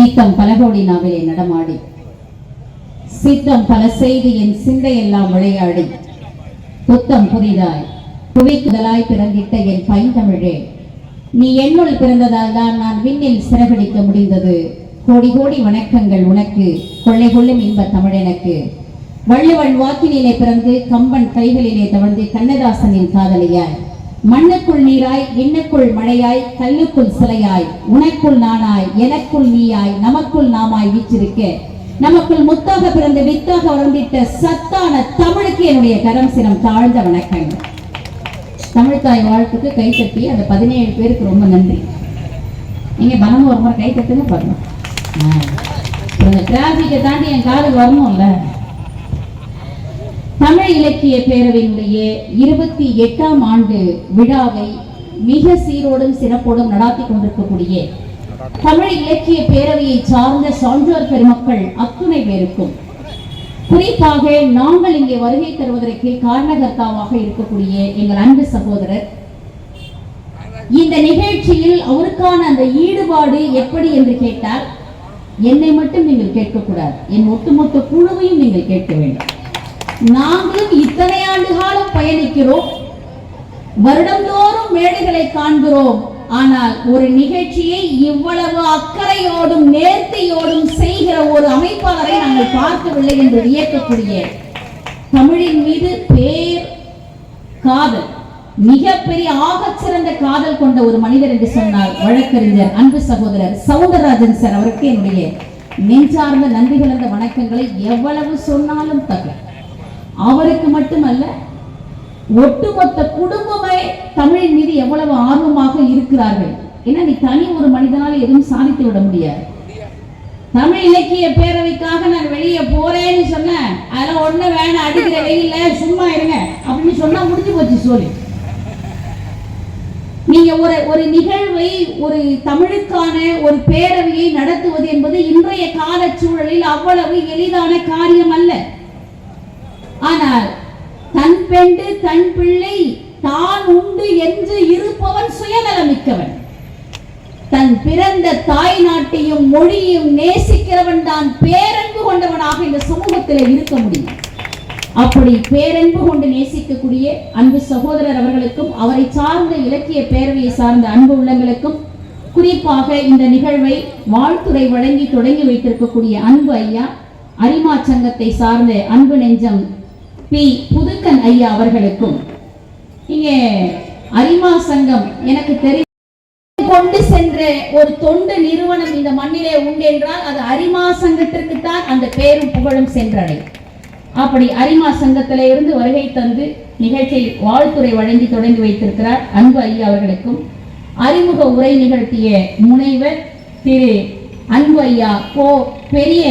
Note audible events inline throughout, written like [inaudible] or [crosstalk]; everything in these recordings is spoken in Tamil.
நீக்கம் பலகோடி நாவிலே நடமாடி. சித்தம் பல செய்தியின் சிந்தையெல்லாம் விளையாடி. புத்தம் புதிதாய் புவிக்குதலாய் பிறந்திட்ட என் பைந்தமிழே. நீ என்னுள் பிறந்ததால் தான் நான் விண்ணில் சிறகடிக்க முடிந்தது. கோடி கோடி வணக்கங்கள் உனக்கு கொள்ளை கொள்ளும் இன்ப தமிழனுக்கு. வள்ளுவன் வாக்கினிலே பிறந்து கம்பன் கைகளிலே தவழ்ந்து கண்ணதாசனின் காதலியாய். மண்ணுக்குள் நீராய் எண்ணுக்குள் மழையாய் கல்லுக்குள் சிலையாய் உனக்குள் நானாய் எனக்குள் நீயாய் நமக்குள் நாமாய் வீச்சிருக்க நமக்குள் முத்தாக பிறந்து வித்தாக வளர்ந்திட்ட சத்தான தமிழுக்கு என்னுடைய கரம் சினம் தாழ்ந்த வணக்கங்கள் தமிழ்தாய் வாழ்த்துக்கு கை தட்டி அந்த பதினேழு பேருக்கு ரொம்ப நன்றி. நீங்க பலமா ஒரு முறை கை தட்டுங்க பாருங்க. ஆ. இந்த டிராபிக்கை தாண்டி என் காது வரணும்ல. இலக்கிய பேரவையினுடைய இருபத்தி எட்டாம் ஆண்டு விழாவை மிக சீரோடும் சிறப்போடும் நடாத்தி கொண்டிருக்கக்கூடிய தமிழ் இலக்கிய பேரவையை சார்ந்த சான்றோர் பெருமக்கள் அத்துணை பேருக்கும் குறிப்பாக நாங்கள் இங்கே வருகை தருவதற்கு காரணகர்த்தாவாக இருக்கக்கூடிய எங்கள் அன்பு சகோதரர். இந்த நிகழ்ச்சியில் அவருக்கான அந்த ஈடுபாடு எப்படி என்று கேட்டால் என்னை மட்டும் நீங்கள் கேட்கக்கூடாது. என் ஒட்டுமொத்த குழுவையும் நீங்கள் கேட்க வேண்டும். நாங்களும் இத்தனை ஆண்டு காலம் பயணிக்கிறோம். வருடந்தோறும் மேடைகளை காண்கிறோம். ஆனால் ஒரு நிகழ்ச்சியை இவ்வளவு அக்கறையோடும் நேர்த்தியோடும் செய்கிற ஒரு அமைப்பாளரை நாங்கள் பார்க்கவில்லை என்று வியக்கக்கூடிய தமிழின் மீது பேர் காதல் மிகப்பெரிய ஆகச் சிறந்த காதல் கொண்ட ஒரு மனிதர் என்று சொன்னார் வழக்கறிஞர் அன்பு சகோதரர் சவுந்தரராஜன் சார் அவருக்கு என்னுடைய நெஞ்சார்ந்த நன்றி கலந்த வணக்கங்களை எவ்வளவு சொன்னாலும் தகவல். அவருக்கு மட்டுமல்ல ஒட்டுமொத்த குடும்பமே தமிழின் மீது எவ்வளவு ஆர்வமாக இருக்கிறார்கள். ஏன்னா நீ தனி ஒரு மனிதனால் எதுவும் சாதித்து விட முடியாது. தமிழ் இலக்கிய பேரவைக்காக நான் வெளியே போறேன்னு சொன்னேன். அதெல்லாம் ஒண்ணு வேணாம் அடிக்கிற வெயில்ல சும்மா இருங்க. அப்படின்னு சொன்னா முடிஞ்சு போச்சு சோழி. நீங்க ஒரு ஒரு நிகழ்வை ஒரு தமிழுக்கான ஒரு பேரவையை நடத்துவது என்பது இன்றைய கால சூழலில் அவ்வளவு எளிதான காரியம் அல்ல ஆனால் தன் பெண்டு தன் பிள்ளை தான் உண்டு என்று இருப்பவன் சுயநலமிக்கவன். தன் பிறந்த தாய் நாட்டையும் மொழியையும் நேசிக்கிறவன் தான் பேரன்பு கொண்டவனாக இந்த சமூகத்தில் இருக்க முடியும். அப்படி பேரன்பு கொண்டு நேசிக்கக்கூடிய அன்பு சகோதரர் அவர்களுக்கும் அவரை சார்ந்த இலக்கிய பேரவையை சார்ந்த அன்பு உள்ளங்களுக்கும் குறிப்பாக இந்த நிகழ்வை வாழ்த்துறை வழங்கி தொடங்கி வைத்திருக்கக்கூடிய அன்பு ஐயா அரிமா சங்கத்தை சார்ந்த அன்பு நெஞ்சம் பி புதுக்கன் ஐயா அவர்களுக்கும். இங்கே அரிமா சங்கம் எனக்கு தெரியும். கொண்டு சென்ற ஒரு தொண்டு நிறுவனம் இந்த மண்ணிலே உண்டு என்றால் அது அரிமா சங்கத்திற்கு தான் அந்த பேரும் புகழும் சென்றடையும் அப்படி அரிமா சங்கத்திலே இருந்து வருகை தந்து நிகழ்ச்சியை வாழ்த்துறை வழங்கி தொடங்கி வைத்திருக்கிறார் அன்பு ஐயா அவர்களுக்கும். அறிமுக உரை நிகழ்த்திய முனைவர் திரு அன்பு ஐயா கோ பெரிய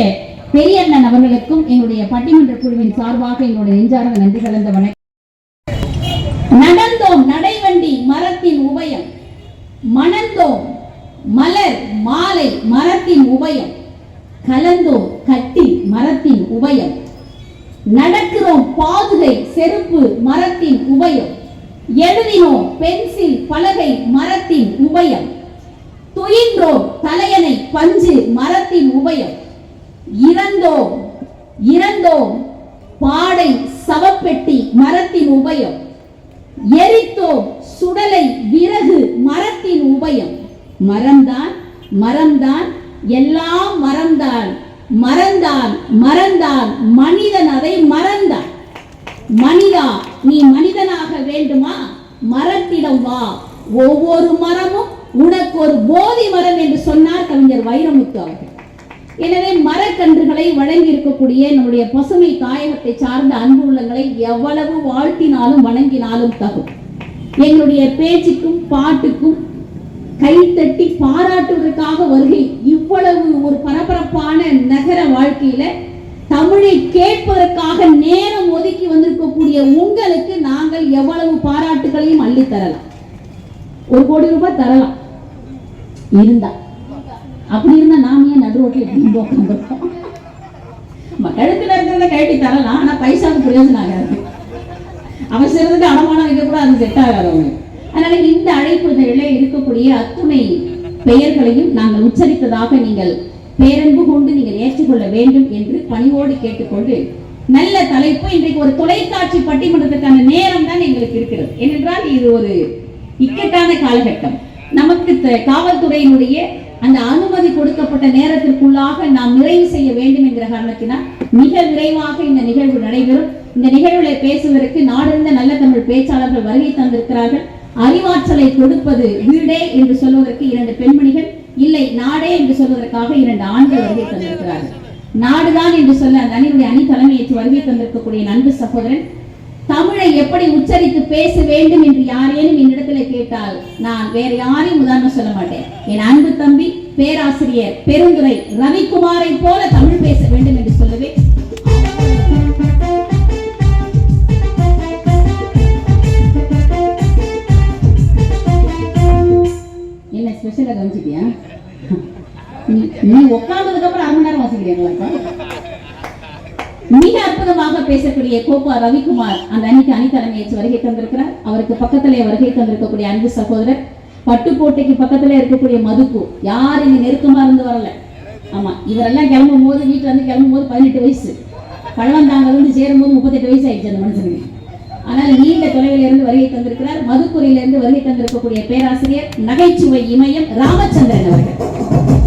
பெரியண்ணன் அவர்களுக்கும் எங்களுடைய பட்டிமன்ற குழுவின் சார்பாக எங்களுடைய நெஞ்சார்ந்த நன்றி கலந்த வணக்கம். நடந்தோம் நடைவண்டி மரத்தின் உபயம். மணந்தோம் மலர் மாலை மரத்தின் உபயம். கலந்தோம் கட்டி மரத்தின் உபயம். நடக்கிறோம் பாதுகை செருப்பு மரத்தின் உபயம். எழுதினோம் பென்சில் பலகை மரத்தின் உபயம். துயின்றோம் தலையணை பஞ்சு மரத்தின் உபயம். இறந்தோம். இறந்தோம். பாடை சவப்பெட்டி மரத்தின் உபயம். எரித்தோம். சுடலை விறகு மரத்தின் உபயம். மரம்தான் மரம்தான் எல்லாம் மறந்தான். மறந்தான் மறந்தான். மனிதன் அதை மறந்தான். மனிதா நீ மனிதனாக வேண்டுமா? மரத்திடம் வா. ஒவ்வொரு மரமும் உனக்கு ஒரு போதி மரம் என்று சொன்னார் கவிஞர் வைரமுத்து அவர்கள். எனவே மரக்கன்றுகளை வழங்கி இருக்கக்கூடிய நம்முடைய பசுமை தாயகத்தை சார்ந்த அன்பு உள்ளங்களை எவ்வளவு வாழ்த்தினாலும் வணங்கினாலும் தகும். எங்களுடைய பேச்சுக்கும் பாட்டுக்கும் கைத்தட்டி பாராட்டுவதற்காக வருகை இவ்வளவு ஒரு பரபரப்பான நகர வாழ்க்கையில தமிழை கேட்பதற்காக நேரம் ஒதுக்கி வந்திருக்கக்கூடிய உங்களுக்கு நாங்கள் எவ்வளவு பாராட்டுகளையும் அள்ளி தரலாம் ஒரு கோடி ரூபாய் தரலாம். இருந்தா. அப்படி இருந்தா நாம ஏன் நடு ரோட்டில் இப்படி உட்காந்துருக்கோம் கழுத்துல இருக்கிறத கழட்டி தரலாம் ஆனா பைசாவுக்கு பிரயோஜனம் ஆகாது. அவசரத்துக்கு அடமானம் வைக்க கூட அது செட் ஆகாதவங்க அதனால இந்த அழைப்புகளிலே இருக்கக்கூடிய அத்துணை பெயர்களையும் நாங்கள் உச்சரித்ததாக நீங்கள் பேரன்பு கொண்டு நீங்கள் ஏற்றுக்கொள்ள வேண்டும் என்று பணிவோடு கேட்டுக்கொண்டு நல்ல தலைப்பு. இன்றைக்கு ஒரு தொலைக்காட்சி பட்டிமன்றத்துக்கான நேரம் தான் எங்களுக்கு இருக்கிறது. ஏனென்றால் இது ஒரு இக்கட்டான காலகட்டம். நமக்கு காவல்துறையினுடைய அந்த அனுமதி கொடுக்கப்பட்ட நேரத்திற்குள்ளாக நாம் நிறைவு செய்ய வேண்டும் என்கிற காரணத்தினால் மிக விரைவாக இந்த நிகழ்வு நடைபெறும். இந்த நிகழ்வில் பேசுவதற்கு நாடிருந்த நல்ல தமிழ் பேச்சாளர்கள் வருகை தந்திருக்கிறார்கள். அறிவாற்றலை கொடுப்பது வீடே என்று சொல்வதற்கு இரண்டு பெண்மணிகள் இல்லை நாடே என்று சொல்வதற்காக இரண்டு ஆண்கள் வருகை தந்திருக்கிறார்கள். நாடுதான் என்று சொல்ல அந்த அணியுடைய அணி தலைமையேற்று வருகை தந்திருக்கக்கூடிய நண்பு சகோதரன் தமிழை எப்படி உச்சரித்து பேச வேண்டும் என்று யாரேனும் என்னிடத்தில் கேட்டால் நான் வேற யாரையும் உதாரணம் சொல்ல மாட்டேன். என் அன்பு தம்பி பேராசிரியர் பெருந்துரை ரவிக்குமாரை போல தமிழ் பேச வேண்டும் என்று சொல்லவே என்ன ஸ்பெஷலா கவனிச்சிட்டியா? நீ நீ உட்கார்ந்ததுக்கு அப்புறம் அரை மணி நேரம் வாசிக்கிறீங்களா மிக அற்புதமாக பேசக்கூடிய கோபா ரவிக்குமார் அந்த அணிக்கு அணி தலைமையேற்று வருகை தந்திருக்கிறார். அவருக்கு பக்கத்திலே வருகை தந்திருக்கக்கூடிய அன்பு சகோதரர். பட்டுக்கோட்டைக்கு பக்கத்துல இருக்கக்கூடிய மதுப்பு யார் இங்க நெருக்கமா இருந்து வரல. ஆமா இவரெல்லாம் கிளம்பும் போது வீட்டுல இருந்து கிளம்பும் போது பதினெட்டு வயசு. பழவந்தாங்க வந்து சேரும் போது முப்பத்தெட்டு வயசு ஆயிடுச்சு அந்த மனுஷனுக்கு. ஆனால் நீண்ட தொலைவில் இருந்து வருகை தந்திருக்கிறார். மதுக்குறையிலிருந்து வருகை தந்திருக்கக்கூடிய பேராசிரியர் நகைச்சுவை இமயம் ராமச்சந்திரன் அவர்கள்.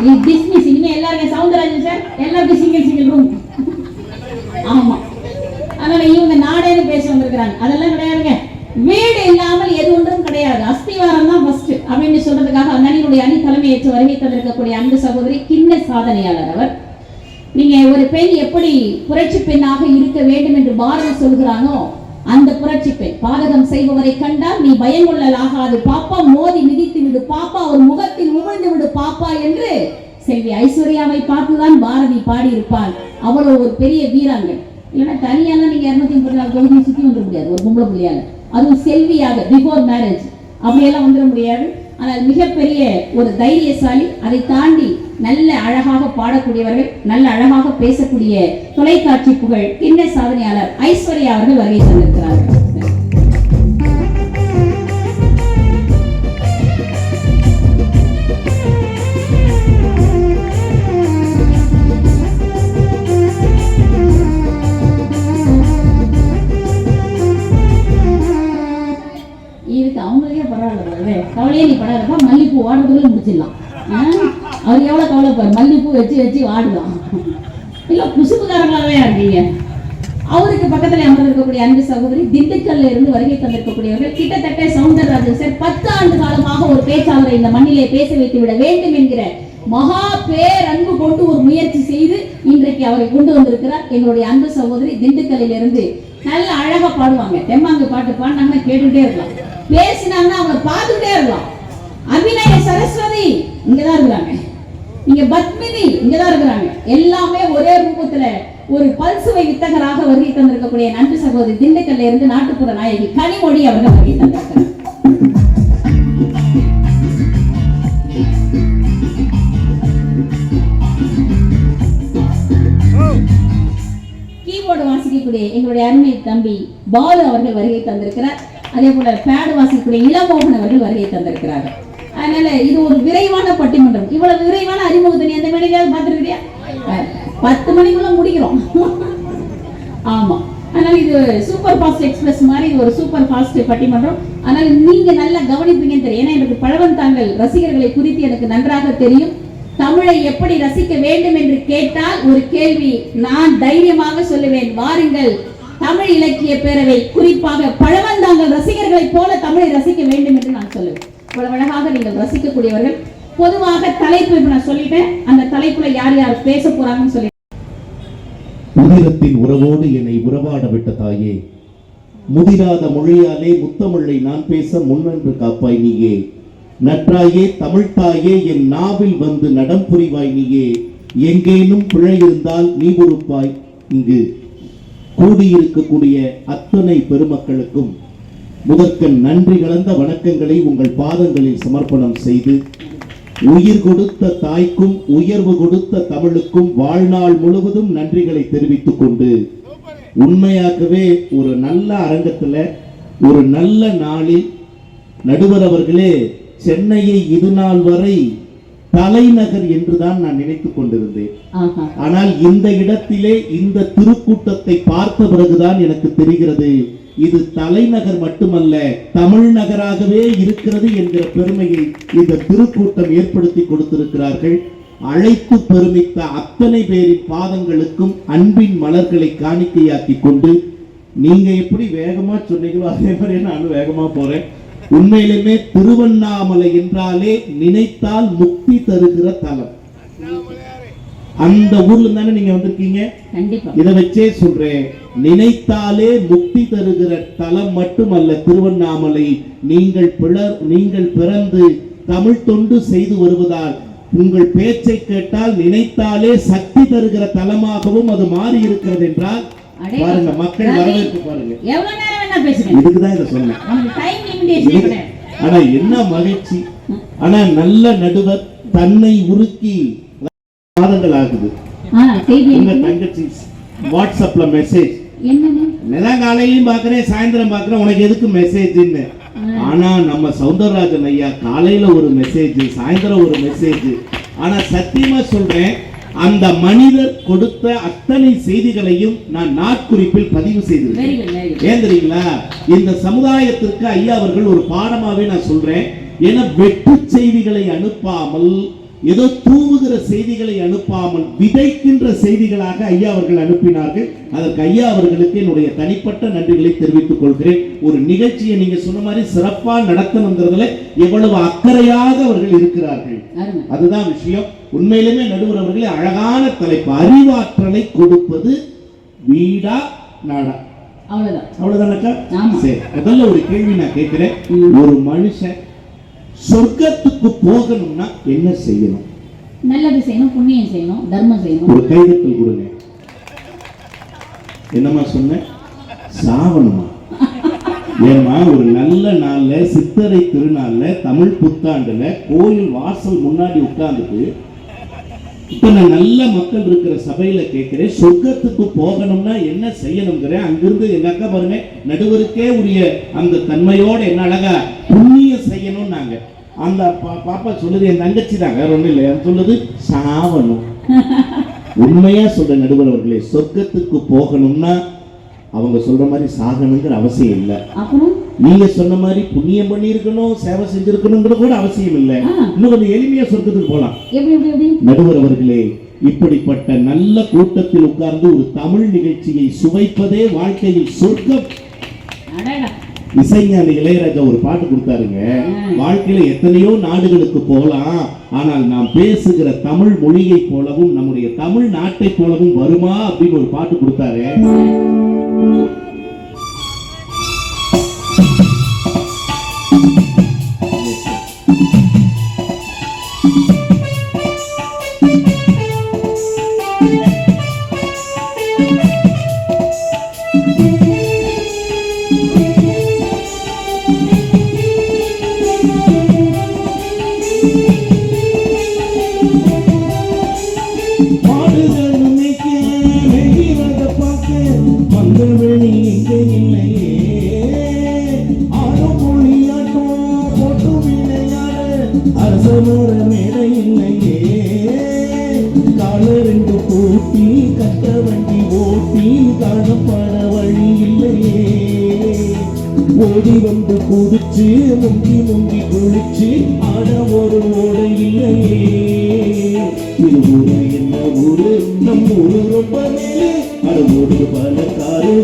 இது டிஸ்மிஸ் இனிமே எல்லாருமே சவுந்தரராஜன் சார் எல்லாருக்கும் சிங்கிள் சிங்கிள் ரூம் ஆமா. அதனால இவங்க நாடேன்னு பேச வந்திருக்கிறாங்க. அதெல்லாம் கிடையாதுங்க. வீடு இல்லாமல் எது ஒன்றும் கிடையாது. அஸ்திவாரம் தான் ஃபர்ஸ்ட் அப்படின்னு சொல்றதுக்காக அந்த அணியினுடைய அணி தலைமையேற்று வருகை தந்திருக்கக்கூடிய அன்பு சகோதரி கிண்ண சாதனையாளர் அவர். நீங்க ஒரு பெண் எப்படி புரட்சி பெண்ணாக இருக்க வேண்டும் என்று பாரதி சொல்கிறானோ அந்த புரட்சி பெண் பாதகம் செய்பவரை கண்டால் நீ பயங்கொள்ளலாகாது. பாப்பா மோதி மிதித்து விடு. பாப்பா ஒரு முகத்தில் உமிழ்ந்து விடு. பாப்பா என்று செல்வி ஐஸ்வர்யாவை பார்த்துதான் பாரதி பாடியிருப்பாள். அவ்வளவு ஒரு பெரிய வீராங்கன். இல்லைன்னா தனியால நீங்க இருநூத்தி முப்பத்தி நாலு தொகுதியை சுத்தி வந்துட முடியாது. ஒரு பொம்பளை புள்ளியால. அதுவும் செல்வியாக பிஃபோர் மேரேஜ் அப்படியெல்லாம் வந்துட முடியாது. ஆனால் மிகப்பெரிய ஒரு தைரியசாலி அதை தாண்டி நல்ல அழகாக பாடக்கூடியவர்கள் நல்ல அழகாக பேசக்கூடிய தொலைக்காட்சி புகழ் கிண்ண சாதனையாளர் ஐஸ்வர்யா அவர்கள் வருகை தந்திருக்கிறார்கள். இதுக்கு அவங்களுக்கே பரவாயில்ல கவலையே நீ படாதப்பா மல்லிப்பூ வாடுறதுக்குள்ள முடிச்சிடலாம். ஆஹ் அவர் எவ்வளோ கவலைப்பார் மல்லிப்பூ வச்சு வச்சு வாடுதான் இல்லை குசுப்புக்காரங்களாவே இருக்கீங்க. அவருக்கு பக்கத்தில் அமர்ந்திருக்கக்கூடிய அன்பு சகோதரி திண்டுக்கல்ல இருந்து வருகை தந்திருக்கக்கூடியவர்கள் கிட்டத்தட்ட சவுந்தரராஜன் சார் பத்து ஆண்டு காலமாக ஒரு பேச்சாளரை இந்த மண்ணிலே பேச வைத்து விட வேண்டும் என்கிற மகா பேரன்பு கொண்டு ஒரு முயற்சி செய்து இன்றைக்கு அவரை கொண்டு வந்திருக்கிறார் எங்களுடைய அன்பு சகோதரி. திண்டுக்கல்லில் இருந்து நல்ல அழகா பாடுவாங்க. தெம்மாங்கு பாட்டு பாடினாங்கன்னா கேட்டுட்டே இருக்கலாம். பேசினாங்கன்னா அவங்க பார்த்துட்டே இருக்கலாம். அபிநய சரஸ்வதி இங்கதான் இருக்கிறாங்க. இங்க பத்மினி இங்கதான் இருக்கிறாங்க. எல்லாமே ஒரே ரூபத்துல ஒரு பல்சுவை வித்தகராக வருகை தந்திருக்கக்கூடிய நன்றி சகோதரி திண்டுக்கல்ல இருந்து நாட்டுப்புற நாயகி கனிமொழி அவர்கள் வருகை தந்திருக்கிறார். கீபோர்டு வாசிக்கக்கூடிய எங்களுடைய அருமை தம்பி பாலு அவர்கள் வருகை தந்திருக்கிறார். அதே போல பேடு வாசிக்கக்கூடிய இளமோகன் அவர்கள் வருகை தந்திருக்கிறார்கள். அதனால இது ஒரு விரைவான பட்டிமன்றம். இவ்வளவு விரைவான அறிமுகத்தை நீ எந்த மேடையிலாவது பார்த்துருக்கிறியா? பத்து மணிக்குள்ள முடிக்கிறோம். ஆமா. அதனால இது சூப்பர் ஃபாஸ்ட் எக்ஸ்பிரஸ் மாதிரி இது ஒரு சூப்பர் ஃபாஸ்ட் பட்டிமன்றம். அதனால நீங்க நல்லா கவனிப்பீங்கன்னு தெரியும். ஏன்னா எனக்கு பழவன் தாங்கள் ரசிகர்களை குறித்து எனக்கு நன்றாக தெரியும். தமிழை எப்படி ரசிக்க வேண்டும் என்று கேட்டால் ஒரு கேள்வி நான் தைரியமாக சொல்லுவேன். வாருங்கள். தமிழ் இலக்கிய பேரவை குறிப்பாக பழவந்தாங்கள் ரசிகர்களைப் போல தமிழை ரசிக்க வேண்டும் என்று நான் சொல்லுவேன். இவ்வளவு நீங்கள் ரசிக்கக்கூடியவர்கள் பொதுவாக தலைப்பு இப்ப நான் சொல்லிட்டேன். அந்த தலைப்புல யார் யார் பேச போறாங்கன்னு சொல்லி உதிரத்தின் உறவோடு என்னை உறவாட விட்ட தாயே. முதிராத மொழியாலே முத்தமிழை நான் பேச முன்னன்று காப்பாய் நீயே. நற்றாயே தமிழ்த்தாயே என் நாவில் வந்து நடம் புரிவாய் நீயே. எங்கேனும் பிழை இருந்தால் நீ பொறுப்பாய் இங்கு. கூடியிருக்கக்கூடிய அத்தனை பெருமக்களுக்கும் முதற்கண் நன்றி கலந்த வணக்கங்களை உங்கள் பாதங்களில் சமர்ப்பணம் செய்து உயிர் கொடுத்த தாய்க்கும் உயர்வு கொடுத்த தமிழுக்கும் வாழ்நாள் முழுவதும் நன்றிகளை தெரிவித்துக் கொண்டு உண்மையாகவே ஒரு நல்ல அரங்கத்துல ஒரு நல்ல நாளில் நடுவர் அவர்களே சென்னையை இது நாள் வரை தலைநகர் என்றுதான் நான் நினைத்துக் கொண்டிருந்தேன். ஆனால் இந்த இடத்திலே இந்த திருக்கூட்டத்தை பார்த்த பிறகுதான் எனக்கு தெரிகிறது இது தலைநகர் மட்டுமல்ல தமிழ்நகராகவே இருக்கிறது என்கிற பெருமையை இந்த திருக்கூட்டம் ஏற்படுத்தி கொடுத்திருக்கிறார்கள். அழைத்து பெருமித்த அத்தனை பேரின் பாதங்களுக்கும் அன்பின் மலர்களை காணிக்கையாக்கி கொண்டு நீங்க எப்படி வேகமா சொன்னீங்களோ அதே மாதிரி நானும் வேகமா போறேன். உண்மையிலுமே திருவண்ணாமலை என்றாலே நினைத்தால் முக்தி தருகிற தலம். அந்த ஊர்ல தானே நீங்க வந்திருக்கீங்க? இதை வச்சே சொல்றேன். நினைத்தாலே முக்தி தருகிற தலம் மட்டுமல்ல திருவண்ணாமலை. நீங்கள் பிளர் நீங்கள் பிறந்து தமிழ் தொண்டு செய்து வருவதால் உங்கள் பேச்சை கேட்டால் நினைத்தாலே சக்தி தருகிற தலமாகவும் அது மாறி இருக்கிறது என்றால் பாருங்க மக்கள் ரவி, வரவேற்பு பாருங்க. இதுக்குதான் இதை சொன்னேன். ஆனா என்ன மகிழ்ச்சி. ஆனா நல்ல நடுவர் தன்னை உருக்கி மாதங்கள் ஆகுது. உங்க தங்கச்சி வாட்ஸ்அப்ல மெசேஜ் என்னன்னு நிலம் காலையிலயும் பாக்குறேன் சாயந்தரம் பாக்குறேன் உனக்கு எதுக்கு மெசேஜ்னு ஆனா நம்ம சௌந்தரராஜன் ஐயா காலையில ஒரு மெசேஜ் சாயந்தரம் ஒரு மெசேஜ் ஆனா சத்தியமா சொல்றேன் அந்த மனிதர் கொடுத்த அத்தனை செய்திகளையும் நான் நாட்குறிப்பில் பதிவு செய்திருக்கேன். ஏன் தெரியுங்களா? இந்த சமுதாயத்திற்கு ஐயா அவர்கள் ஒரு பாடமாவே நான் சொல்றேன். ஏன்னா வெற்று செய்திகளை அனுப்பாமல் ஏதோ தூவுகிற செய்திகளை அனுப்பாமல் விதைக்கின்ற செய்திகளாக ஐயா அவர்கள் அனுப்பினார்கள். அதற்கு ஐயா அவர்களுக்கு என்னுடைய தனிப்பட்ட நன்றிகளை தெரிவித்துக் கொள்கிறேன். ஒரு நிகழ்ச்சியை நீங்க சொன்ன மாதிரி சிறப்பா நடத்தணுங்கிறதுல எவ்வளவு அக்கறையாக அவர்கள் இருக்கிறார்கள். அதுதான் விஷயம். உண்மையிலுமே நடுவர் அவர்களே அழகான தலைப்பு. அறிவாற்றலை கொடுப்பது வீடா நாடா? அவ்வளவுதான். அவ்வளவுதானக்கா. சரி முதல்ல ஒரு கேள்வி நான் கேட்கிறேன். ஒரு மனுஷன் சொர்க்கத்துக்கு போகணும்னா என்ன செய்யணும்? நல்லது செய்யணும் புண்ணியம் செய்யணும் தர்மம் செய்யணும். ஒரு கைதட்டல் கொடுங்க. என்னம்மா சொன்ன? சாவணுமா? ஏம்மா ஒரு நல்ல நாள்ல சித்தரை திருநாள்ல தமிழ் புத்தாண்டுல கோயில் வாசல் முன்னாடி உட்கார்ந்துட்டு இத்தனை நல்ல மக்கள் இருக்கிற சபையில கேட்கிறேன் சொர்க்கத்துக்கு போகணும்னா என்ன செய்யணுங்கிறேன் அங்கிருந்து எங்க அக்கா பாருங்க நடுவருக்கே உரிய அந்த தன்மையோட என்ன அழகா நாங்க அந்த பாப்பா சொல்லுது என் தங்கச்சி தான். வேற ஒண்ணும் இல்லை. சொல்லுது சாவணும். [laughs] உண்மையா சொல்ற நடுவர் அவர்களே சொர்க்கத்துக்கு போகணும்னா அவங்க சொல்ற மாதிரி சாகணுங்கிற அவசியம் இல்லை. நீங்க சொன்ன மாதிரி புண்ணியம் பண்ணியிருக்கணும் சேவை செஞ்சிருக்கணுங்கிற கூட அவசியம் இல்லை. இன்னும் கொஞ்சம் எளிமையா சொர்க்கத்துக்கு போலாம். எப்படி நடுவர் அவர்களே இப்படிப்பட்ட நல்ல கூட்டத்தில் உட்கார்ந்து ஒரு தமிழ் நிகழ்ச்சியை சுவைப்பதே வாழ்க்கையில் சொர்க்கம். இசைஞானி இளையராஜா ஒரு பாட்டு கொடுத்தாருங்க. வாழ்க்கையில எத்தனையோ நாடுகளுக்கு போகலாம். ஆனால் நாம் பேசுகிற தமிழ் மொழியை போலவும் நம்முடைய தமிழ் நாட்டை போலவும் வருமா அப்படின்னு ஒரு பாட்டு கொடுத்தாரு. ஓடி வந்து குடிச்சு முங்கி முங்கி குளிச்சு ஆட ஒரு ஓடை இல்லையே இது ஊரு என்ன ஊரு? நம் ஊரு ரொம்ப மேலே அட ஓடு பல காரு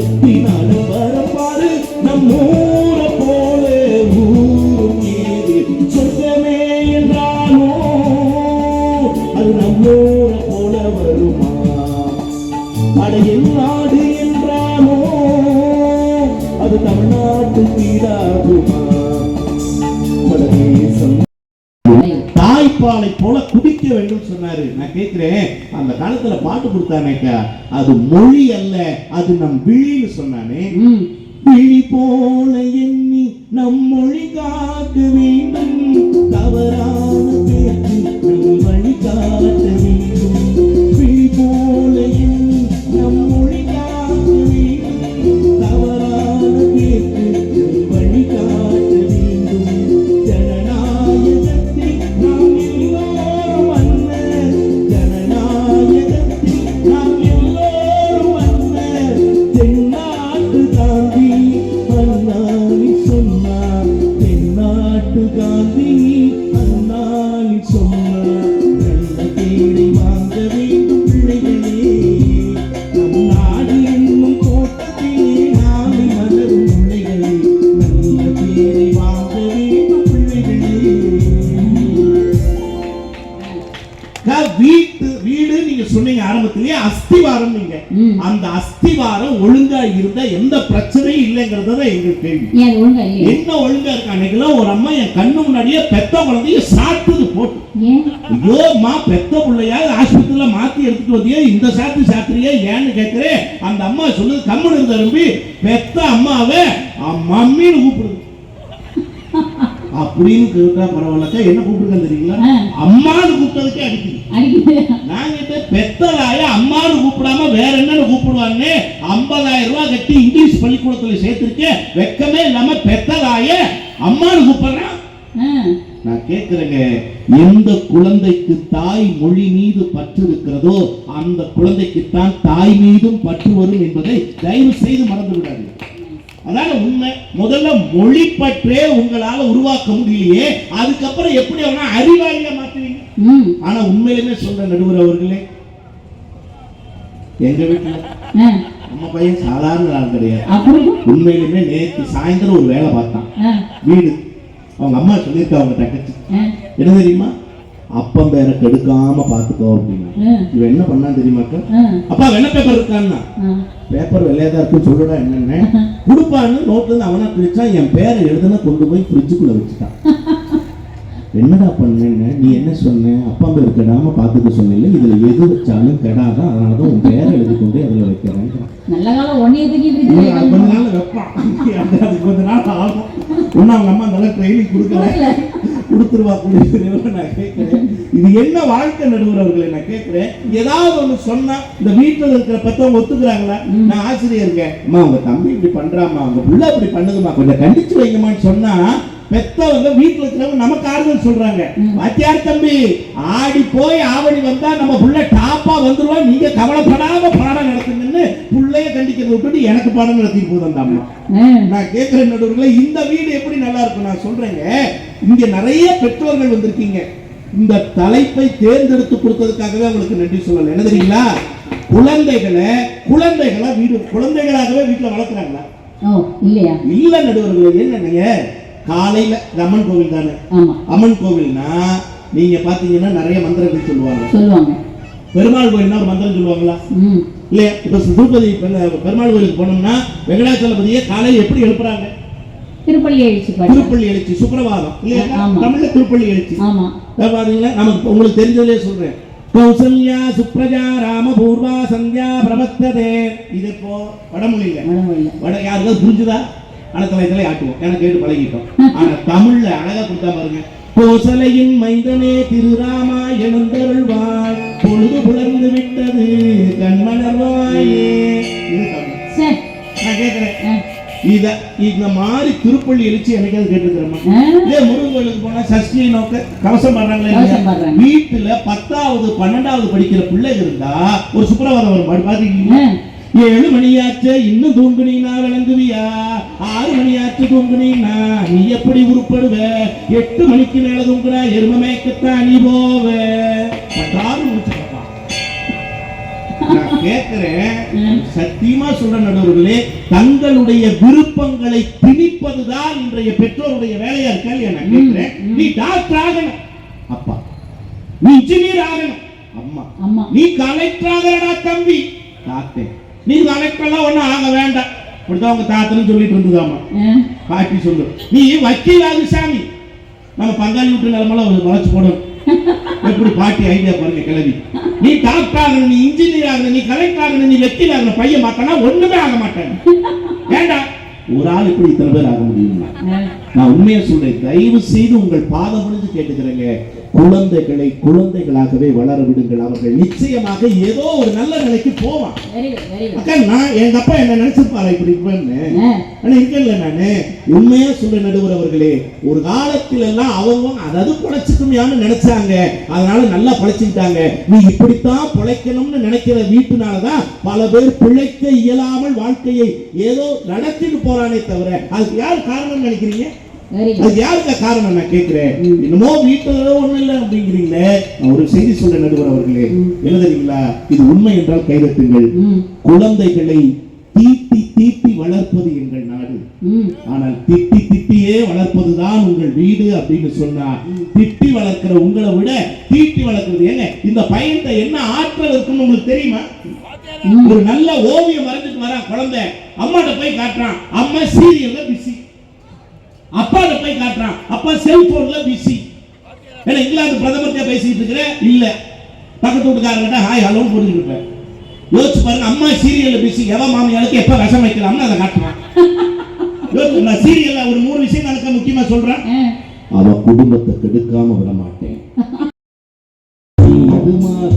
போல குடிக்க வேண்டும் சொன்னாரு. நான் கேட்கிறேன் அந்த காலத்துல பாட்டு கொடுத்தானேக்கா. அது மொழி அல்ல அது நம் விழின்னு சொன்னானே. விழி போல எண்ணி நம் மொழி காக்க வேண்டும் இல்லைங்கிறது தான் எங்க கேள்வி என்ன ஒழுங்கா இருக்கு அன்னைக்கெல்லாம் ஒரு அம்மா என் கண்ணு முன்னாடியே பெத்த குழந்தைய சாத்துது போட்டு. ஏன்? ஐயோ அம்மா பெத்த பிள்ளையா ஆஸ்பத்திரியில மாத்தி எடுத்துட்டு வந்தியே இந்த சாத்து சாத்திரியே ஏன்னு கேட்கிறேன். அந்த அம்மா சொல்லுது கம்முன்னு இருந்த பெத்த அம்மாவை மம்மின்னு கூப்பிடுது. அப்படின்னு கேட்டா பரவாயில்லக்கா. என்ன கூப்பிடுங்க தெரியுங்களா? ஆ. அம்மான்னு கூப்பிட்டதுக்கே அடிக்குது. நான் கிட்ட பெத்தலாய அம்மான்னு கூப்பிடாம வேற என்னன்னு கூப்பிடுவான்னு ஐம்பதாயிரம் ரூபாய் கட்டி இங்கிலீஷ் பள்ளிக்கூடத்துல சேர்த்திருக்கேன் வெக்கமே இல்லாம பெத்தலாய அம்மான்னு கூப்பிடுறான் நான் கேட்கிறேங்க எந்த குழந்தைக்கு தாய் மொழி மீது பற்று இருக்கிறதோ அந்த குழந்தைக்குத்தான் தாய் மீதும் பற்று வரும் என்பதை தயவு செய்து மறந்து விடாது அதான உண்மை முதல்ல மொழி பற்றே உங்களால உருவாக்க முடியலையே. அதுக்கப்புறம் எப்படி அவனா அறிவாளியா மாத்துவீங்க? ஆனா உண்மையிலுமே சொல்ற நடுவர் அவர்களே? எங்க வீட்டுல? நம்ம பையன் சாதாரண ஆள் கிடையாது. உண்மையிலுமே நேற்று சாயந்தரம் ஒரு வேலை பார்த்தான். வீடு. அவங்க அம்மா சொல்லியிருக்கா அவங்க தங்கச்சி. என்ன தெரியுமா? அப்பம் பேரை கெடுக்காம பாத்துக்கோ அப்படின்னு. இவன் என்ன பண்ணான் தெரியுமாக்கா அப்பா வெள்ளை பேப்பர் இருக்கான்னா. பேப்பர் வெள்ளையதா இருக்குன்னு சொல்லுடா என்னன்னு. கொடுப்பான்னு நோட்ல இருந்து அவனா கிழிச்சான் என் பேரை எழுதுன கொண்டு போய் ஃப்ரிட்ஜுக்குள்ள வச்சுட்டான். என்னடா பண்ணேன்னு நீ என்ன சொன்ன? அப்பா பேர் கெடாம பாத்துக்க சொன்னில்ல இதுல எது வச்சாலும் கெடாதான் அதனாலதான் உன் பேரை எழுதி கொண்டு அதுல வைக்கிறேன் நல்ல காலம் கொஞ்ச நாள் வைப்பான். அது கொஞ்ச நாள் ஆகும். ஒன்னும் அவங்க அம்மா நல்லா ட்ரைனிங் கொடுக்கல. கொடுத்துருவா கொடுத்துருவா நான் கேட்கிறேன். இது என்ன வாழ்க்கை நடுவர் அவர்களை நான் கேட்கிறேன்? ஏதாவது ஒண்ணு சொன்னா இந்த வீட்டுல இருக்கிற பெத்தவங்க ஒத்துக்கிறாங்களா? நான் ஆசிரியருங்க அம்மா உங்க தம்பி இப்படி பண்றாமா உங்க புள்ள இப்படி பண்ணுதுமா கொஞ்சம் கண்டிச்சு வைங்கம்மான்னு சொன்னா பெத்தவங்க வீட்டுல இருக்கிறவங்க நமக்கு ஆறுதல் சொல்றாங்க. வாத்தியார் தம்பி ஆடி போய் ஆவணி வந்தா நம்ம புள்ள டாப்பா வந்துருவோம் நீங்க கவலைப்படாம பாடம் நடத்துங்கன்னு புள்ளைய கண்டிக்கிறத விட்டுட்டு எனக்கு பாடம் நடத்திட்டு போதும் நான் கேட்கிற நடுவர்களே இந்த வீடு எப்படி நல்லா இருக்கும்? நான் சொல்றேங்க இங்க நிறைய பெற்றோர்கள் வந்திருக்கீங்க. இந்த தலைப்பை தேர்ந்தெடுத்து கொடுத்ததுக்காகவே உங்களுக்கு நன்றி சொல்லல என்ன தெரியுங்களா? குழந்தைகளை குழந்தைகளை வீடு குழந்தைகளாகவே வீட்டுல வளர்க்குறாங்களா? இல்லையா? இல்ல நடுவர்களே என்னங்க? காலையில அம்மன் கோவில் தானே? அம்மன் கோவில்னா நீங்க பாத்தீங்கன்னா நிறைய மந்திரங்கள் சொல்லுவாங்க. சொல்லுவாங்க. பெருமாள் கோயில்னா ஒரு மந்திரம் சொல்லுவாங்களா? இல்லையா? இப்ப திருப்பதி பெருமாள் கோயிலுக்கு போனோம்னா வெங்கடாச்சலபதியை காலையில எப்படி எழுப்புறாங்க? திருப்பள்ளி எழுச்சி திருப்பள்ளி எழுச்சி சுப்பிரபாதம் இல்லையா. தமிழ்ல திருப்பள்ளி எழுச்சி. ஆமா. நமக்கு உங்களுக்கு தெரிஞ்சதே சொல்றேன். கௌசல்யா சுப்ரஜா ராம பூர்வா சந்தியா பிரபத்ததே. இது இப்போ வடமொழியில. வட யாருக்காவது புரிஞ்சுதா? அனத்தலையத்திலே ஆட்டுவோம். எனக்கு கேட்டு பழகிட்டோம். [laughs] ஆனா தமிழ்ல அழகா கொடுத்தா பாருங்க. கோசலையின் மைந்தனே திருராமா எழுந்தருள்வாய் பொழுது புலர்ந்து விட்டது கண்மலர்வாயே. நான் கேட்கிறேன் இத இந்த மாதிரி திருப்பள்ளி எழுச்சி என்னைக்காவது கேட்டுக்கிறோமா இதே முருகன் கோயிலுக்கு போனா சஷ்டி நோக்க கவசம்? பாடுறாங்க. வீட்டுல பத்தாவது பன்னெண்டாவது படிக்கிற பிள்ளை இருந்தா ஒரு சுப்பிரபாதம் வரும். ஆ. ஏழு மணியாச்சு இன்னும் தூங்குனீனா விளங்குவியா? ஆறு மணியாச்சு தூங்குனீனா நீ எப்படி உருப்படுவ? எட்டு மணிக்கு மேல தூங்குனா எரும மேய்க்கத்தான் நீ போவ? முடிச்சுக்கப்பா நான் கேட்கிறேன். சத்தியமா சொல்ற நடுவர்களே தங்களுடைய விருப்பங்களை திணிப்பதுதான் இன்றைய பெற்றோருடைய வேலையா இருக்கா நான் கேட்கிறேன். நீ டாக்டர் ஆகணும். அப்பா. நீ இன்ஜினியர் ஆகணும். அம்மா. அம்மா. நீ கலெக்டர் ஆகலடா தம்பி. தாத்தே நீ கலெக்டர்லாம் ஒண்ணும் ஆக வேண்டாம். இப்படிதான் உங்க தாத்தனும் சொல்லிட்டு இருந்ததாமா பாட்டி சொல்லு. நீ வக்கீல் ஆகு சாமி. நம்ம பங்காளி விட்டு நிலமெல்லாம் வளைச்சு போடணும். [laughs] எப்படி பாட்டி ஐடியா பாருங்க கிளவி. நீ டாக்டர் ஆகணும் நீ இன்ஜினியர் ஆகணும் நீ கலெக்டர் ஆகணும் நீ வக்கீல் ஆகணும் பையன் மாட்டானா? ஒண்ணுமே ஆக மாட்டேன். ஏண்டா? ஒரு ஆள் இப்படி இத்தனை பேர் ஆக முடியுமா. நான் உண்மையா சொல்றேன் தயவு செய்து உங்கள் பாதம் விழுந்து கேட்டுக்கிறேங்க. குழந்தைகளை குழந்தைகளாகவே வளர விடுங்கள். அவர்கள் நிச்சயமாக ஏதோ ஒரு நல்ல நிலைக்கு போவான் அக்கா நான் எங்க அப்பா என்ன நினைச்சிருப்பாரா இப்படி இருப்பேன்னு ஆனா இருக்கல நானு. உண்மையா சொல்ற நடுவர் அவர்களே ஒரு காலத்துல எல்லாம் அவங்க அதாவது பொழைச்சுக்குமையான்னு நினைச்சாங்க. அதனால நல்லா பொழைச்சுக்கிட்டாங்க நீ இப்படித்தான் பொழைக்கணும்னு நினைக்கிற வீட்டுனாலதான் பல பேர் பிழைக்க இயலாமல் வாழ்க்கையை ஏதோ நடத்திட்டு போறானே தவிர அதுக்கு யார் காரணம் நினைக்கிறீங்க? அது யாருங்க காரணம்? நான் கேட்கிறேன். என்னமோ வீட்டுல ஒண்ணும் இல்லை அப்படிங்கிறீங்களே. ஒரு செய்தி சொல்ற நடுவர் அவர்களே. என்ன தெரியுங்களா இது உண்மை என்றால் கைதட்டுங்கள். குழந்தைகளை தீட்டி தீட்டி வளர்ப்பது எங்கள் நாடு. ஆனால் திட்டி திட்டியே வளர்ப்பதுதான் உங்கள் வீடு அப்படின்னு சொன்னா திட்டி வளர்க்கிற உங்களை விட தீட்டி வளர்க்கிறது. ஏங்க இந்த பையன்கிட்ட என்ன ஆற்றல் இருக்குன்னு உங்களுக்கு தெரியுமா? ஒரு நல்ல ஓவியம் வரைஞ்சிட்டு வரான் குழந்தை. அம்மாட்ட போய் காட்டுறான். அம்மா சீரியல்ல பிஸி அப்பாட்ட போய் காட்டுறான். அப்பா செல்போன்ல பிஸி ஏன்னா இங்கிலாந்து பிரதமர்கிட்ட பேசிட்டு இருக்கிற இல்ல. பக்கத்து வீட்டுக்காரங்கிட்ட ஹாய் ஹலோன்னு போட்டுக்கிட்டு இருப்பேன். யோசிச்சு பாருங்க அம்மா சீரியல்ல பிஸி எவ மாமியாளுக்கு எப்ப விஷம் வைக்கலாம்னு அதை காட்டுறான் நான் சீரியல்ல ஒரு மூணு விஷயம் எனக்கு முக்கியமா சொல்றேன் ஆ. அவ குடும்பத்தை கெடுக்காம விட மாட்டேன்.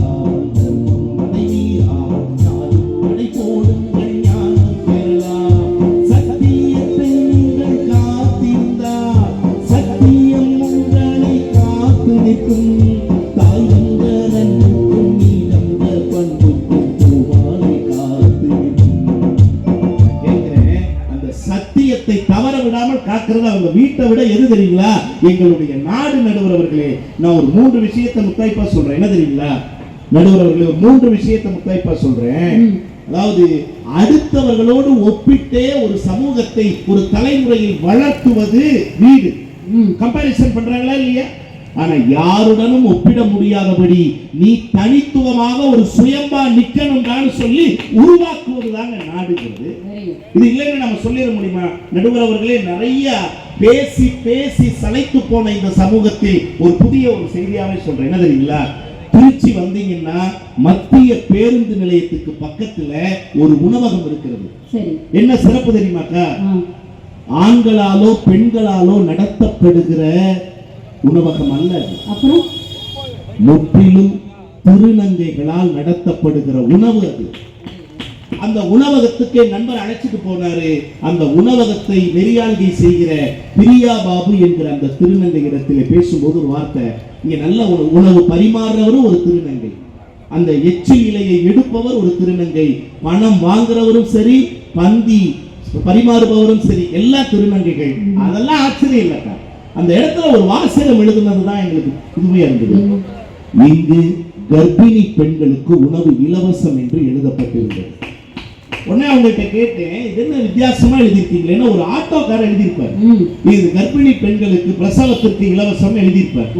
[laughs] எங்களுடைய நாடு நடுவர் அவர்களே நான் ஒரு மூன்று விஷயத்தை முத்தாய்ப்பா சொல்றேன். என்ன தெரியுங்களா? நடுவர் அவர்களே ஒரு மூன்று விஷயத்தை முத்தாய்ப்பா சொல்றேன். அதாவது அடுத்தவர்களோடு ஒப்பிட்டே ஒரு சமூகத்தை ஒரு தலைமுறையில் வளர்த்துவது வீடு. கம்பாரிசன் பண்றாங்களா இல்லையா? ஆனா யாருடனும் ஒப்பிட முடியாதபடி நீ தனித்துவமாக ஒரு சுயம்பா நிக்கணும்டான்னு சொல்லி உருவாக்குவதுதாங்க நாடுகிறது வெரி குட் இது இல்லைன்னு நம்ம சொல்லிட முடியுமா? நடுவர் அவர்களே நிறைய பேசி பேசி சளைத்து போன இந்த சமூகத்தில் ஒரு புதிய ஒரு செய்தியாவே சொல்றேன். என்ன தெரியுங்களா? திருச்சி வந்தீங்கன்னா மத்திய பேருந்து நிலையத்துக்கு பக்கத்துல ஒரு உணவகம் இருக்கிறது. என்ன சிறப்பு தெரியுமாக்கா? ஆண்களாலோ பெண்களாலோ நடத்தப்படுகிற உணவகம் அல்ல. அப்புறம்? முற்றிலும் திருநங்கைகளால் நடத்தப்படுகிற உணவு அது. அந்த உணவகத்துக்கு நண்பர் அழைச்சிட்டு போனாரு. அந்த உணவகத்தை நெறியாள்கை செய்கிற பிரியா பாபு என்கிற அந்த திருநங்கை இடத்திலே பேசும்போது ஒரு வார்த்தை. இங்க நல்ல உணவு பரிமாறுறவரும் ஒரு திருநங்கை. அந்த எச்சில் இலையை எடுப்பவர் ஒரு திருநங்கை. பணம் வாங்குறவரும் சரி பந்தி பரிமாறுபவரும் சரி எல்லா திருநங்கைகள். அதெல்லாம் ஆச்சரியம் இல்லக்கா. அந்த இடத்துல ஒரு வாசகம் எழுதுனது தான் எங்களுக்கு புதுமையா இருந்தது. இங்கு கர்ப்பிணி பெண்களுக்கு உணவு இலவசம் என்று எழுதப்பட்டிருந்தது. உடனே அவங்கள்ட்ட கேட்டேன் இது என்ன வித்தியாசமா எழுதியிருக்கீங்களேன்னா ஒரு ஆட்டோக்காரர் எழுதியிருப்பார். இது கர்ப்பிணி பெண்களுக்கு பிரசவத்திற்கு இலவசம் எழுதியிருப்பார்.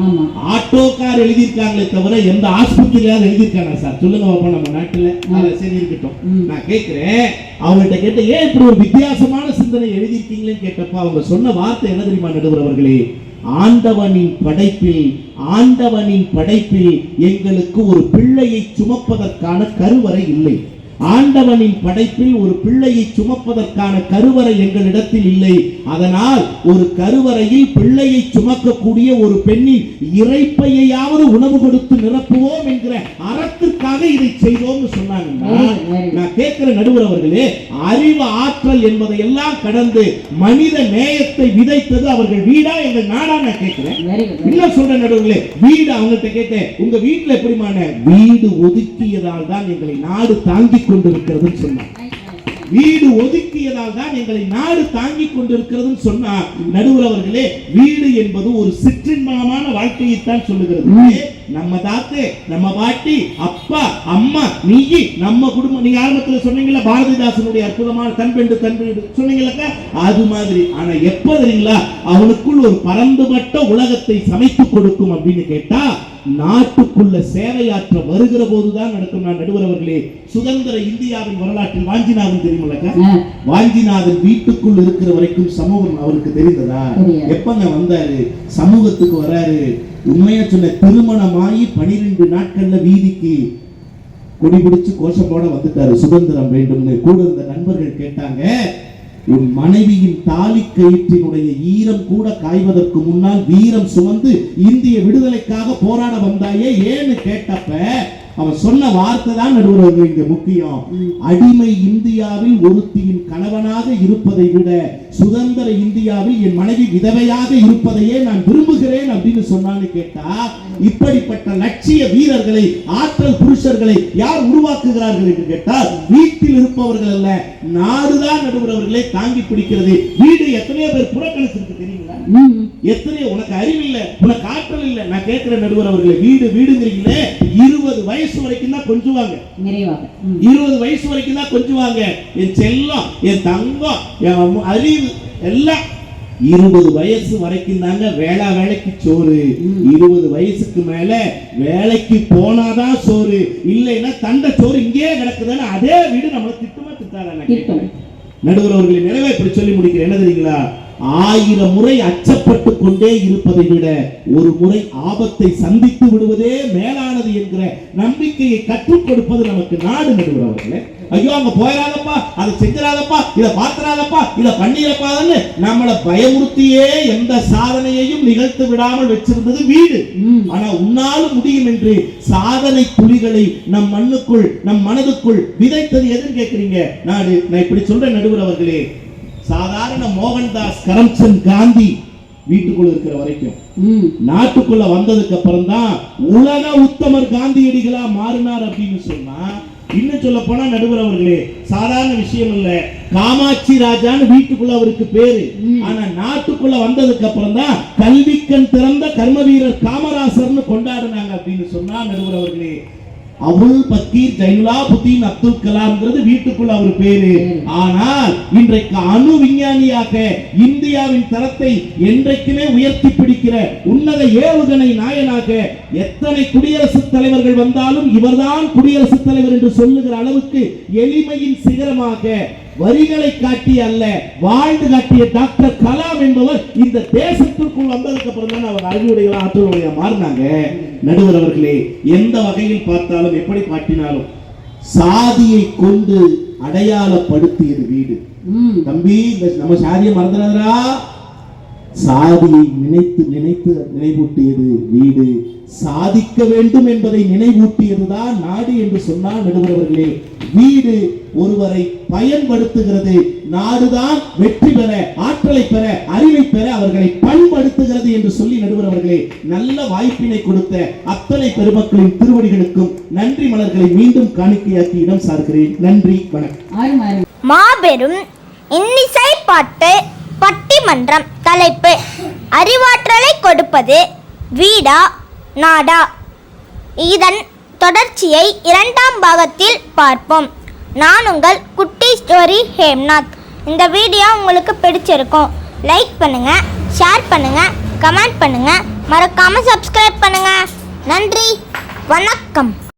ஆட்டோக்கார் எழுதியிருக்காங்களே தவிர எந்த ஆஸ்பத்திரியாவது எழுதியிருக்காங்க சார்? சொல்லுங்க பாப்போம் நம்ம நாட்டுல. அது சரி இருக்கட்டும். நான் கேட்கிறேன் அவங்கள்ட்ட கேட்டேன் ஏன் இப்படி ஒரு வித்தியாசமான சிந்தனை எழுதியிருக்கீங்களேன்னு கேட்டப்ப அவங்க சொன்ன வார்த்தை என்ன தெரியுமா நடுவர் அவர்களே? ஆண்டவனின் படைப்பில் ஆண்டவனின் படைப்பில் எங்களுக்கு ஒரு பிள்ளையை சுமப்பதற்கான கருவறை இல்லை. ஆண்டவனின் படைப்பில் ஒரு பிள்ளையை சுமப்பதற்கான கருவறை எங்களிடத்தில் இல்லை. அதனால் ஒரு கருவறையில் பிள்ளையை சுமக்கக்கூடிய ஒரு பெண்ணின் இறைப்பையாவது உணவு கொடுத்து நிரப்புவோம் என்கிற அறத்திற்காக இதை செய்தோம்னு good. நான் கேட்கிற நடுவர் அவர்களே அறிவு ஆற்றல் என்பதை எல்லாம் கடந்து மனித நேயத்தை விதைத்தது அவர்கள் வீடா எங்கள் நாடா நான் கேட்கிறேன். என்ன சொல்ற நடுவுகளே வீடு அவங்கள்ட்ட கேட்டேன். உங்க வீட்டுல எப்படிமான வீடு ஒதுக்கியதால் தான் எங்களை நாடு தாங்கிக் கொண்டிருக்கிறதுன்னு சொன்னாங்க வீடு ஒதுக்கியதால் தான் எங்களை நாடு தாங்கிக் கொண்டிருக்கிறதுன்னு சொன்னா நடுவர் அவர்களே வீடு என்பது ஒரு சிற்றின்பமான வாழ்க்கையைத்தான் சொல்லுகிறது. நம்ம தாத்து நம்ம பாட்டி அப்பா அம்மா நீ நம்ம குடும்பம் நீங்க ஆரம்பத்துல சொன்னீங்கல்ல பாரதிதாசனுடைய அற்புதமான தன்பெண்டு தன்பெண்டு சொன்னீங்கல்லக்கா? அது மாதிரி. ஆனா எப்ப தெரியுங்களா? அவனுக்குள் ஒரு பரந்துபட்ட உலகத்தை சமைத்து கொடுக்கும் அப்படின்னு கேட்டா நாட்டுக்குள்ள சேவையாற்ற வருகிற போதுதான் நடக்கும். நான் நடுவர் அவர்களே சுதந்திர இந்தியாவின் வரலாற்றில் வாஞ்சிநாதன் தெரியுமில்லக்கா வாஞ்சிநாதன் வீட்டுக்குள் இருக்கிற வரைக்கும் சமூகம் அவருக்கு தெரிந்ததா. எப்பங்க வந்தாரு? சமூகத்துக்கு வராரு. உண்மையா சொன்ன திருமணமாகி பனிரெண்டு நாட்கள்ல வீதிக்கு கொடி பிடிச்சு கோஷம் போட வந்துட்டாரு. சுதந்திரம் வேண்டும்னு கூட இருந்த நண்பர்கள் கேட்டாங்க உன் மனைவியின் தாலி கயிற்றினுடைய ஈரம் கூட காய்வதற்கு முன்னால் வீரம் சுமந்து இந்திய விடுதலைக்காக போராட வந்தாயே ஏன்னு கேட்டப்ப அவன் சொன்ன வார்த்தை தான் நடுவர் இங்க முக்கியம். அடிமை இந்தியாவில் ஒருத்தியின் கணவனாக இருப்பதை விட சுதந்திர இந்தியாவில் என் மனைவி விதவையாக இருப்பதையே நான் விரும்புகிறேன் அப்படின்னு சொன்னான்னு கேட்டா இப்படிப்பட்ட லட்சிய வீரர்களை ஆற்றல் புருஷர்களை யார் உருவாக்குகிறார்கள் என்று கேட்டால் வீட்டில் இருப்பவர்கள் அல்ல நாடுதான் நடுவர் அவர்களை தாங்கி பிடிக்கிறது. வீடு எத்தனையோ பேர் புறக்கணிச்சிருக்கு தெரியுங்களா? ம். எத்தனை உனக்கு அறிவு இல்ல உனக்கு ஆற்றல் இல்ல. நான் கேட்கிற நடுவர் அவர்களே வீடு வீடுங்கிறீங்களே இருபது வயசு வயசு வரைக்கும் தான் கொஞ்சுவாங்க. நிறைவாக. இருபது வயசு வரைக்கும் தான் கொஞ்சுவாங்க. என் செல்லம் என் தங்கம் என் அறிவு எல்லாம் இருபது வயசு வரைக்கும் தாங்க வேளா வேலைக்கு சோறு. இருபது வயசுக்கு மேல வேலைக்கு போனாதான் சோறு. இல்லைன்னா தண்ட சோறு இங்கேயே கிடக்குதானே அதே வீடு நம்மள திட்டுமா திட்டாதானே திட்டம். நடுவர் அவர்களை நிறைவே இப்படி சொல்லி முடிக்கிறேன். என்ன தெரியுங்களா? ஆயிரம் முறை அச்சப்பட்டு கொண்டே இருப்பதை விட ஒரு முறை ஆபத்தை சந்தித்து விடுவதே மேலானது என்கிற நம்பிக்கையை கற்றுக் கொடுப்பது நமக்கு நாடு நடுவர் அவர்களே. ஐயோ அங்க போயிடாதப்பா அதை செஞ்சிடாதப்பா இதை பாத்துறாதப்பா இதை பண்ணிடப்பாதன்னு நம்மளை பயமுறுத்தியே எந்த சாதனையையும் நிகழ்த்து விடாமல் வச்சிருந்தது வீடு. ஆனா உன்னாலும் முடியும் என்று சாதனை துளிகளை நம் மண்ணுக்குள் நம் மனதுக்குள் விதைத்தது எதுன்னு கேக்குறீங்க நாடு நான் இப்படி சொல்றேன் நடுவர் அவர்களே. சாதாரண மோகன்தாஸ் கரம்சந்த் காந்தி வீட்டுக்குள்ள இருக்கிற வரைக்கும். நாட்டுக்குள்ள வந்ததுக்கு அப்புறம் தான் உலக உத்தமர் காந்தியடிகளா மாறினார் அப்படின்னு சொன்னா இன்னும் சொல்ல போனா நடுவர் அவர்களே சாதாரண விஷயம் இல்ல. காமாட்சி ராஜான்னு வீட்டுக்குள்ள அவருக்கு பேரு. ஆனா நாட்டுக்குள்ள வந்ததுக்கு அப்புறம் தான் கல்விக்கண் திறந்த கர்ம வீரர் காமராசர்னு கொண்டாடுனாங்க அப்படின்னு சொன்னா நடுவர் அவர்களே. அபுல் பக்கீர் ஜைனுலாபுதீன் அப்துல் கலாம்ங்கிறது வீட்டுக்குள்ள அவர் பேரு. ஆனால் இன்றைக்கு அணு விஞ்ஞானியாக இந்தியாவின் தரத்தை என்றைக்குமே உயர்த்தி பிடிக்கிற உன்னத ஏவுகணை நாயனாக எத்தனை குடியரசுத் தலைவர்கள் வந்தாலும் இவர்தான் குடியரசுத் தலைவர் என்று சொல்லுகிற அளவுக்கு எளிமையின் சிகரமாக வரிகளை காட்டி அல்ல வாழ்ந்து காட்டிய டாக்டர் கலாம் என்பவர் இந்த தேசத்திற்குள் வந்ததுக்கு அப்புறம் தான் அவர் அறிவுடையவா ஆற்றலுடைய மாறினாங்க. நடுவர் அவர்களே எந்த வகையில் பார்த்தாலும் எப்படி காட்டினாலும் சாதியை கொண்டு அடையாளப்படுத்தியது வீடு. தம்பி நம்ம சாதியை மறந்துடாதரா சாதியை நினைத்து நினைத்து நினைவூட்டியது வீடு. சாதிக்க வேண்டும் என்பதை நினைவூட்டியதுதான் நாடு என்று சொன்னால் நடுவர்களே வீடு ஒருவரை பயன்படுத்துகிறது. நாடுதான் வெற்றி பெற ஆற்றலை பெற அறிவை பெற அவர்களை பண்படுத்துகிறது என்று சொல்லி நடுவர்களே நல்ல வாய்ப்பினை கொடுத்த அத்தனை பெருமக்களின் திருவடிகளுக்கும் நன்றி மலர்களை மீண்டும் காணிக்கையாக்கி இடம் சார்கிறேன். நன்றி வணக்கம். மாபெரும் இன்னிசை பாட்டு பட்டிமன்றம் தலைப்பு. அறிவாற்றலை கொடுப்பது வீடா நாடா? இதன் தொடர்ச்சியை இரண்டாம் பாகத்தில் பார்ப்போம். நான் உங்கள் குட்டி ஸ்டோரி ஹேம்நாத். இந்த வீடியோ உங்களுக்கு பிடிச்சிருக்கும். லைக் பண்ணுங்கள் ஷேர் பண்ணுங்கள் கமெண்ட் பண்ணுங்கள் மறக்காமல் சப்ஸ்கிரைப் பண்ணுங்கள் நன்றி வணக்கம்.